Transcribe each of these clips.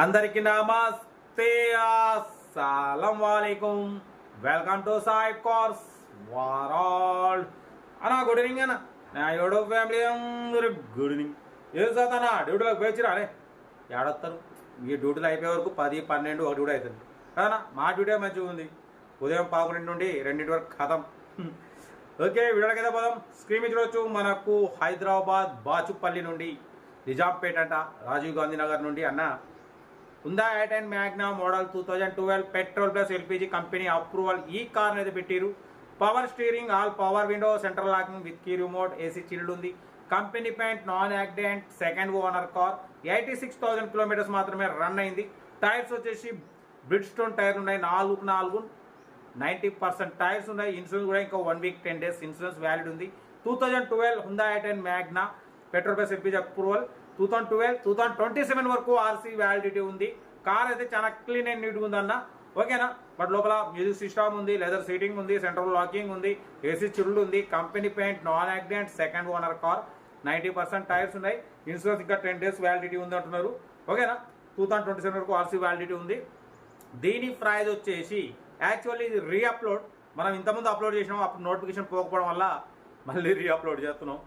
అందరికి నమస్తే అస్సలం వాలేకుం. Welcome to Sai cars world అన్నా గుడ్ ఈవినింగ్ అన్న. నా ఏడో ఫ్యామిలీ అందరు గుడ్ ఈవినింగ్ ఏం చదువుతానా డ్యూటీలోకి పోయిచ్చిరా అనే ఏడొస్తారు మీ డ్యూటీలు అయిపోయే వరకు పది పన్నెండు ఒక డ్యూటీ అవుతుంది కదనా మా డ్యూటీ మంచిగా ఉంది. ఉదయం పదకొండు నుండి రెండింటి వరకు కథం. ఓకే వీడియోకి అయితే పోదాం. స్క్రీన్ మీద చూడొచ్చు మనకు హైదరాబాద్ బాచుపల్లి నుండి నిజాంపేట అంట రాజీవ్ గాంధీ నగర్ నుండి అన్న. ఉందా eight and Magna model two thousand twelve petrol plus LPG company approval ఈ కార్ అయితే పెట్టిరు power steering all power window central locking with key remote AC chilled ఉంది. Company paint non accident second owner car eighty six thousand kilometres మాత్రమే run అయింది. Tyres వచ్చేసి Bridgestone టైర్లు ఉన్నాయి. నాలుగు నాలుగు నైంటీ పర్సెంట్ టైర్స్ ఉన్నాయి. ఇన్సూరెన్స్ కూడా ఇంకా one week ten days insurance valid ఉంది. Two thousand twelve Hyundai eight and Magna petrol plus LPG approval two thousand twelve two thousand twenty seven వరకు ఆర్సీ వ్యాలిడిటీ ఉంది. కార్ అయితే చాలా clean and నీట్గా ఉందన్న. ఓకేనా? బట్ లోపల మ్యూజిక్ సిస్టమ్ ఉంది లెదర్ సీటింగ్ ఉంది సెంట్రల్ లాకింగ్ ఉంది ఏసీ చిల్డ్ ఉంది company paint non accident second owner car ninety percent tyres ఉన్నాయి. ఇన్సూరెన్స్ ఇంకా టెన్ డేస్ వ్యాలిడిటీ ఉంది అంటున్నారు. ఓకేనా? టూ థౌసండ్ ట్వంటీ సెవెన్ వరకు ఆర్సీ వ్యాలిడిటీ ఉంది. దీని ప్రైజ్ వచ్చేసి యాక్చువల్లీ ఇది రీఅప్లోడ్ మనం ఇంతకుముందు అప్లోడ్ చేసినాం అప్పుడు నోటిఫికేషన్ పోకపోవడం వల్ల మళ్ళీ రీఅప్లోడ్ చేస్తున్నాం.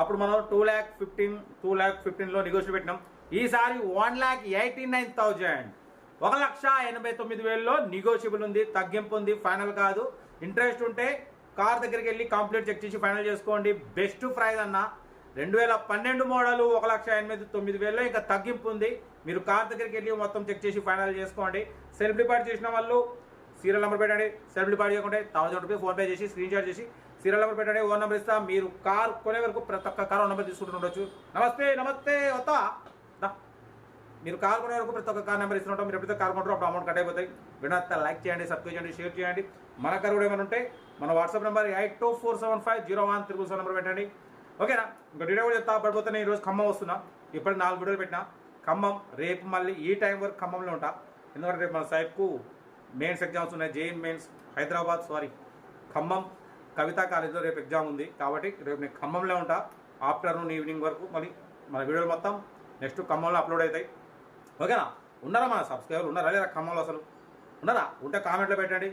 అప్పుడు మనం two lakh fifteen two lakh ఫిఫ్టీన్లో నెగోషియేట్ పెట్టినాం. ఈసారి one lakh eighty nine thousand ఒక లక్ష ఎనభై తొమ్మిది వేలలో నెగోషియబుల్ ఉంది తగ్గింపు ఉంది ఫైనల్ కాదు. ఇంట్రెస్ట్ ఉంటే కార్ దగ్గరికి వెళ్ళి కంప్లీట్ చెక్ చేసి ఫైనల్ చేసుకోండి. బెస్ట్ ప్రైజ్ అన్న. రెండు వేల పన్నెండు మోడలు ఒక లక్ష ఎనిమిది తొమ్మిది వేలలో ఇంకా తగ్గింపు ఉంది. మీరు కార్ దగ్గరికి వెళ్ళి మొత్తం చెక్ చేసి ఫైనల్ చేసుకోండి. సెల్ఫ్ డిపార్ట్ చేసిన వాళ్ళు సీరియల్ నెంబర్ పెట్టండి. సెల్ఫ్ డిపార్ట్ చేయకుంటే థౌసండ్ రూపీస్ ఫోన్పే చేసి స్క్రీన్ షాట్ చేసి సీరియల్ నెంబర్ పెట్టండి ఓన్ నెంబర్ ఇస్తా. మీరు కార్ కొనే వరకు ప్రతి ఒక్క కార్ నెంబర్ తీసుకుంటుండొచ్చు నమస్తే నమస్తే వస్తా. మీరు కార్ కొనే వరకు ప్రతి ఒక్క కార్ నెంబర్ ఇస్తుంటాం మీరు ఎప్పుడైతే కార్ కొంటారో అప్పుడు అమౌంట్ కట్ అయిపోతాయి. వినంత లైక్ చేయండి సబ్స్క్రైబ్ చేయండి షేర్ చేయండి. మన కార్ కూడా ఏమైనా ఉంటే మన WhatsApp number eight two four seven five zero one triple seven number పెట్టండి. ఓకేనా? ఇంకా డీటెయిల్ కూడా చెప్తా. పడిపోతే ఈరోజు ఖమ్మం వస్తున్నా. ఇప్పటికి నాలుగు వీడియోలు పెట్టినా. ఖమ్మం రేపు మళ్ళీ ఈ టైం వరకు ఖమ్మంలో ఉంటా. ఎందుకంటే రేపు మన సైడ్కు మెయిన్స్ ఎగ్జామ్స్ ఉన్నాయి. JN mains Hyderabad sorry Khammam Kavita కాలేజ్లో రేపు ఎగ్జామ్ ఉంది. కాబట్టి రేపు నేను ఖమ్మంలో ఉంటా. ఆఫ్టర్నూన్ ఈవినింగ్ వరకు మళ్ళీ మన వీడియోలు మొత్తం నెక్స్ట్ ఖమ్మంలో అప్లోడ్ అవుతాయి. ఓకేనా ఉన్నారా మన సబ్స్క్రైబర్ ఉన్నారా? లేదా ఖమ్మంలో అసలు? ఉన్నారా? ఉంటే కామెంట్లో పెట్టండి.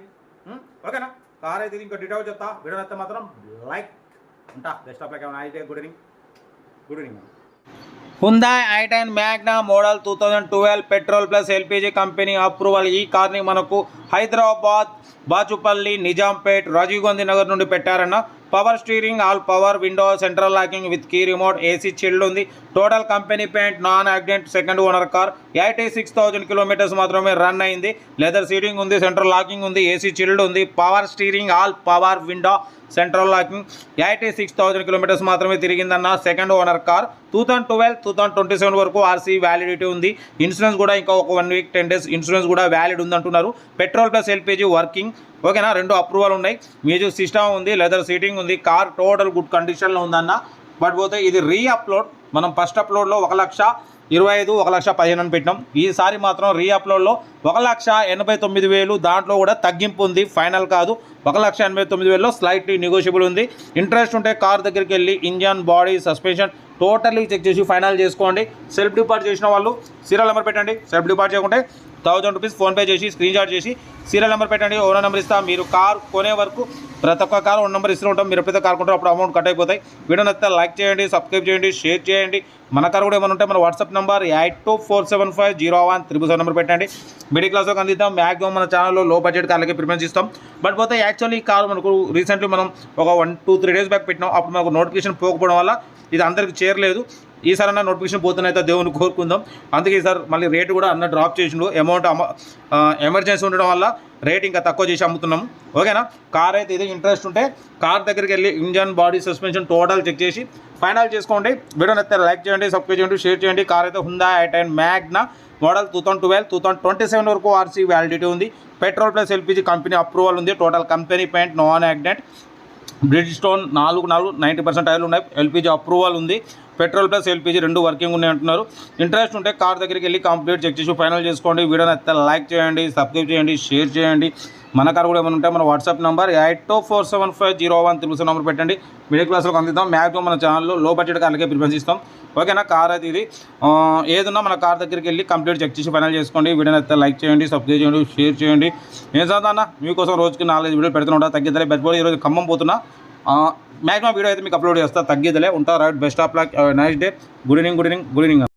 ఓకేనా కార్ అయితే ఇంకో డీటెయిల్ చెప్తా. వీడియో అయితే మాత్రం లైక్ ఉంటా. Best of like I good evening good evening Hyundai i ten Magna model two thousand twelve petrol plus LPG company approval ఈ కార్ని మనకు హైదరాబాద్ బాచుపల్లి నిజాంపేట్ రాజీవ్ గాంధీ నగర్ నుండి పెట్టారన్న power steering all power window central locking with key remote AC chilled ఉంది. Total company paint non accident second owner car. Eighty six thousand kilometres మాత్రమే run అయింది. Leather seating ఉంది central locking ఉంది AC chilled ఉంది. Power steering all power window central locking. Eighty six thousand kilometres మాత్రమే తిరిగిందన్న second owner car. Two thousand twelve two thousand twenty seven వరకు RC validity ఉంది. Insurance కూడా ఇంకా ఒక one week ten days insurance కూడా valid ఉంది అంటున్నారు పెట్రోల్ ప్లస్ ఎల్పీజీ వర్కింగ్. ఓకేనా? రెండు అప్రూవల్ ఉన్నాయి. మ్యూజిక్ సిస్టమ్ ఉంది లెదర్ సీటింగ్ ఉంది కార్ టోటల్ గుడ్ కండిషన్లో ఉందన్న. బట్ పోతే ఇది రీ అప్లోడ్ మనం ఫస్ట్ అప్లోడ్లో ఒక లక్ష ఇరవై ఐదు ఒక లక్ష పదిహేను అని పెట్టినాం. ఈసారి మాత్రం రీ అప్లోడ్లో ఒక లక్ష ఎనభై తొమ్మిది వేలు దాంట్లో కూడా తగ్గింపు ఉంది. ఫైనల్ కాదు. ఒక లక్ష ఎనభై తొమ్మిది వేలలో స్లైట్లీ నెగోషియబుల్ ఉంది. ఇంట్రెస్ట్ ఉంటే కార్ దగ్గరికి వెళ్ళి engine body suspension totally check చేసి ఫైనల్ చేసుకోండి. సెల్ఫ్ డిపార్ట్ చేసిన వాళ్ళు సీరియల్ నెంబర్ పెట్టండి. సెల్ఫ్ డిపార్ట్ చేయకుంటే థౌజండ్ రూపీస్ ఫోన్పే చేసి స్క్రీన్ షాట్ చేసి సీరియల్ నెంబర్ పెట్టండి ఓనర్ నెంబర్ ఇస్తాం. మీరు కార్ కొనే వరకు ప్రతి ఒక్క కార్ ఓన్ నెంబర్ ఇస్తూ ఉంటాం. మీరు ఎప్పుడైతే కార్ కొంటారు అప్పుడు అమౌంట్ కట్ అయిపోతాయి. వీడియో నచ్చితే లైక్ చేయండి సబ్స్క్రైబ్ చేయండి షేర్ చేయండి. మన కార్ కూడా ఏమైనా ఉంటే మన WhatsApp number eight two four seven five zero one triple seven number పెట్టండి. మిడిల్ క్లాస్లోకి అందిద్దాం. మ్యాక్సిమం మన ఛానల్లో లో బడ్జెట్ కార్లకి ప్రిఫరెన్స్ ఇస్తాం. బట్ పోతే యాక్చువల్లీ ఈ కార్ మనకు రీసెంట్లీ మనం ఒక one two three days back పెట్టినాం. అప్పుడు మనకు నోటిఫికేషన్ పోకపోవడం వల్ల ఇది అందరికి చేరలేదు. ఈసారి అన్న నోటిఫికేషన్ పోతున్నైతే దేవుని కోరుకుందాం. అందుకే ఈసారి మళ్ళీ రేటు కూడా అన్న డ్రాప్ చేసిండు. అమౌంట్ అమ ఎమర్జెన్సీ ఉండడం వల్ల రేట్ ఇంకా తక్కువ చేసి అమ్ముతున్నాం ఓకేనా? కార్ అయితే ఇదే ఇంట్రెస్ట్ ఉంటే కార్ దగ్గరికి వెళ్ళి engine body suspension total check చేసి ఫైనల్ చేసుకోండి. వీడియో నచ్చితే లైక్ చేయండి సబ్స్క్రైబ్ చేయండి షేర్ చేయండి. కార్ అయితే Hyundai i ten Magna model two thousand twelve two thousand twenty seven వరకు ఆర్సీ వ్యాలిడిటీ ఉంది petrol plus LPG company approval ఉంది. Total company paint non accident Bridgestone నాలుగు నాలుగు నైంటీ పర్సెంట్ టైర్లు ఉన్నాయి. ఎల్పిజి అప్రూవల్ ఉంది. పెట్రోల్ ప్లస్ ఎల్పిజి రెండు working ఉన్నాయి అంటున్నారు. ఇంట్రెస్ట్ ఉంటే కార్ దగ్గరికి వెళ్ళి కంప్లీట్ చెక్ చేసి ఫైనల్ చేసుకోండి. వీడియో నచ్చితే లైక్ చేయండి సబ్స్క్రైబ్ చేయండి షేర్ చేయండి. మన కార్ కూడా ఏమైనా ఉంటే మన WhatsApp number eight two four seven five zero one తెలుసు నెంబర్ పెట్టండి. మిడిల్ క్లాస్లో అందిద్దాం. మ్యాక్సిమం మన ఛానల్లో లో బడ్జెట్ కార్లకే ప్రిఫరెన్స్ ఇస్తాం. ఓకేనా? కార్ అయితే ఇది. ఏదున్నా మన కార్ దగ్గరికి వెళ్ళి కంప్లీట్ చెక్ చేసి ఫైనల్ చేసుకోండి. వీడియో అయితే లైక్ చేయండి సబ్స్క్రైబ్ చేయండి షేర్ చేయండి. ఏం చదువుతా మీకోసం రోజుకి నాలుగైదు వీడియోలు పెడుతున్నా ఉంటా. తగ్గిద్దలే బెస్ట్ ఈరోజు ఖమ్మం పోతున్నా. మ్యాక్సిమం వీడియో అయితే మీకు అప్లోడ్ చేస్తా. తగ్గిద్దలే ఉంటా right best of luck nice day. Good evening good evening good evening.